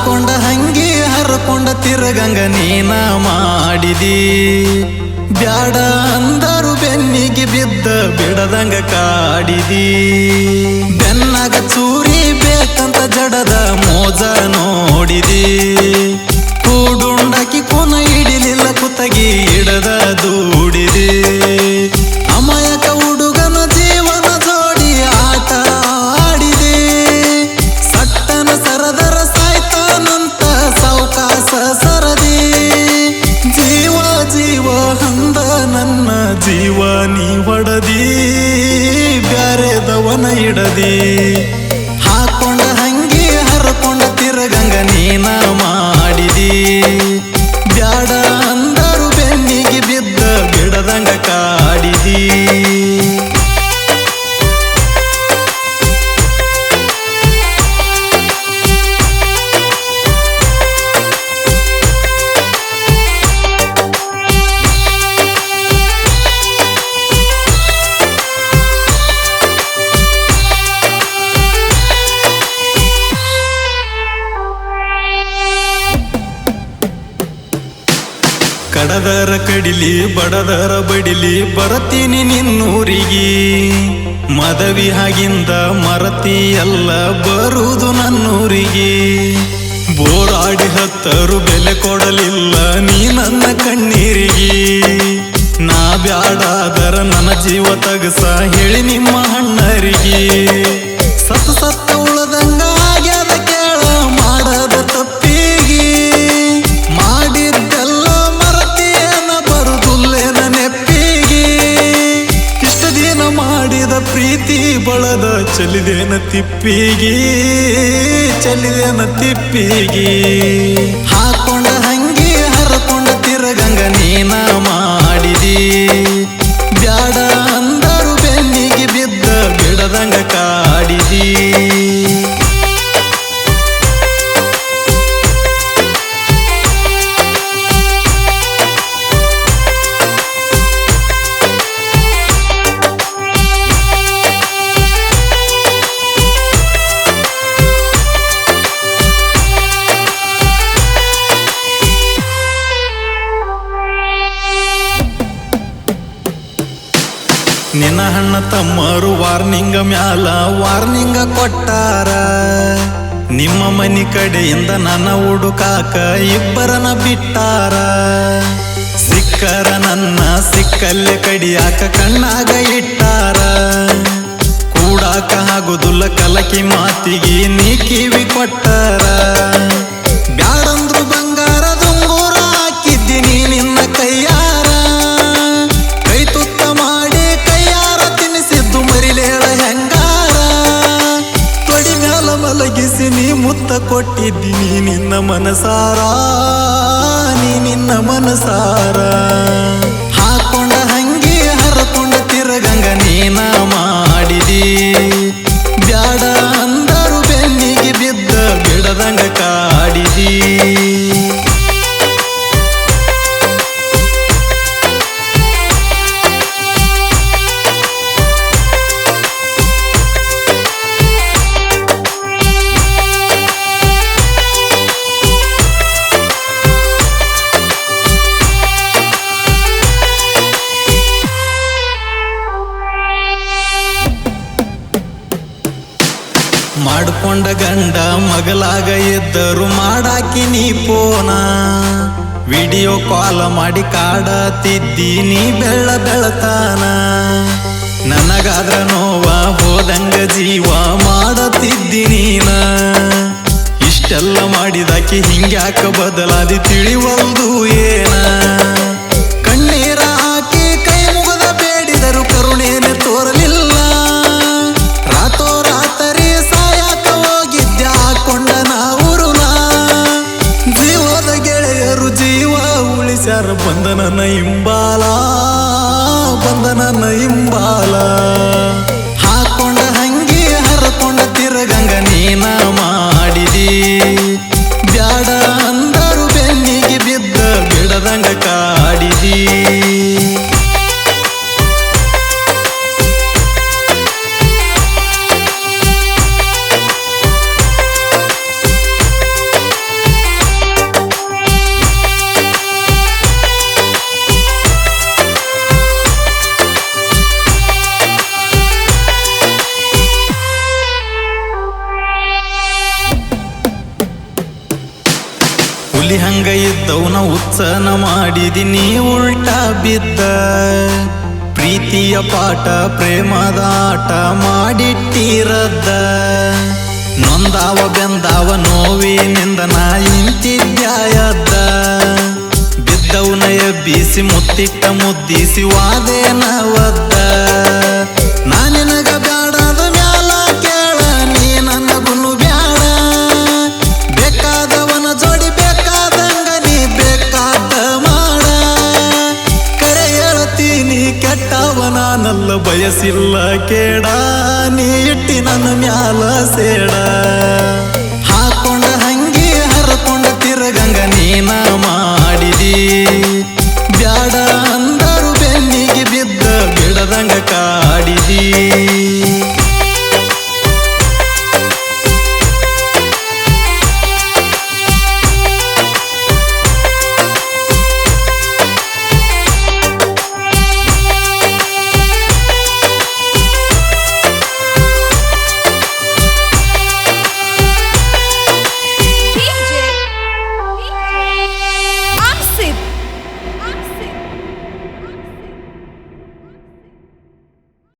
ಹಾಕೊಂಡ ಹಂಗಿ ಹರಕೊಂಡ ತಿರಗಂಗ ನೀನ ಮಾಡಿದಿ. ಬ್ಯಾಡ ಅಂದರು ಬೆನ್ನಿಗೆ ಬಿದ್ದ ಬಿಡದಂಗ ಕಾಡಿದಿ. ಬೆನ್ನಗ ಚೂರಿ ಬೇಕಂತ ಜಡದ ಮೋಜ ನೋಡಿದಿ. ಇಡದಿ. ಹಾಕೊಂಡ ಹಂಗಿ ಹರಕೊಂಡ ತಿರಗಂಗ ನೀನ ಕಡದರ ಕಡಿಲಿ, ಬಡದರ ಬಡಿಲಿ, ಬರತೀನಿ ನಿನ್ನೂರಿಗೆ. ಮದವಿ ಹಾಗಿಂದ ಮರತಿ ಎಲ್ಲ ಬರುವುದು ನನ್ನೂರಿಗೆ. ಬೋರಾಡಿ ಹತ್ತರು ಬೆಲೆ ಕೊಡಲಿಲ್ಲ, ನೀ ನನ್ನ ಕಣ್ಣೀರಿಗೆ. ನಾ ಬ್ಯಾಡಾದರ ನನ್ನ ಜೀವ ತಗಸ, ಹೇಳಿ ನಿಮ್ಮ ಅಣ್ಣರಿಗೆ. ತಿಪ್ಪಿಗೆ ಚಲಿದೇನ ತಿಪ್ಪಿಗೆ. ಹಾಕೊಂಡ ಹಂಗಿ ಹರಕೊಂಡ ತಿರಗಂಗ ನೀನ ಮಾಡಿದಿ. ಬ್ಯಾಡ ಅಂದರು ಬೆನ್ನಿಗೆ ಬಿದ್ದ ಬಿಡದಂಗ ತಮ್ಮರು ವಾರ್ನಿಂಗ ಮ್ಯಾಲ ವಾರ್ನಿಂಗ ಕೊಟ್ಟಾರ. ನಿಮ್ಮ ಮನಿ ಕಡೆಯಿಂದ ನನ್ನ ಹುಡುಕಾಕ ಇಬ್ಬರನ ಬಿಟ್ಟಾರ. ಸಿಕ್ಕರ ನನ್ನ ಸಿಕ್ಕಲ್ಲೆ ಕಡಿಯಾಕ ಕಣ್ಣಾಗ ಇಟ್ಟಾರ. ಕೂಡಾಕ ಆಗುದುಲ್ಲ ಕಲಕಿ ಮಾತಿಗೆ ನೀ ಕಿವಿ ಕೊಟ್ಟಾರ. ಕೊಟ್ಟಿದ್ದೀನಿ ನಿನ್ನ ಮನಸಾರ ನೀ ನಿನ್ನ ಮನಸಾರ. ಗಂಡ ಮಗಲಾಗ ಎದ್ದರು ಮಾಡಾಕಿ ನೀ ಪೋನ. ವಿಡಿಯೋ ಕಾಲ್ ಮಾಡಿ ಕಾಡತಿದ್ದಿ ನೀ ಬೆಳ್ಳ ಬೆಳತಾನ. ನನಗಾದ್ರ ನೋವ ಹೋದಂಗ ಜೀವ ಮಾಡತಿದ್ದಿ ನೀನ. ಇಷ್ಟೆಲ್ಲ ಮಾಡಿದಾಕಿ ಹಿಂಗ್ಯಾಕ ಬದಲಾದಿ ತಿಳಿವಲ್ದು ಏನ. ಮೋಸನ ಮಾಡಿದಿನಿ ಉಲ್ಟ ಬಿದ್ದ. ಪ್ರೀತಿಯ ಪಾಠ, ಪ್ರೇಮದ ಆಟ ಮಾಡಿಟ್ಟಿರದ್ದ ನೊಂದಾವ, ಬೆಂದಾವ, ನೋವಿನಿಂದ ನಾ ಇಂತಿದ್ಯಾಯದ್ದ ಬಿದ್ದವನ ಬೀಸಿ, ಮುತ್ತಿಟ್ಟ, ಮುದ್ದಿಸಿ ವಾದೇನ കേടാ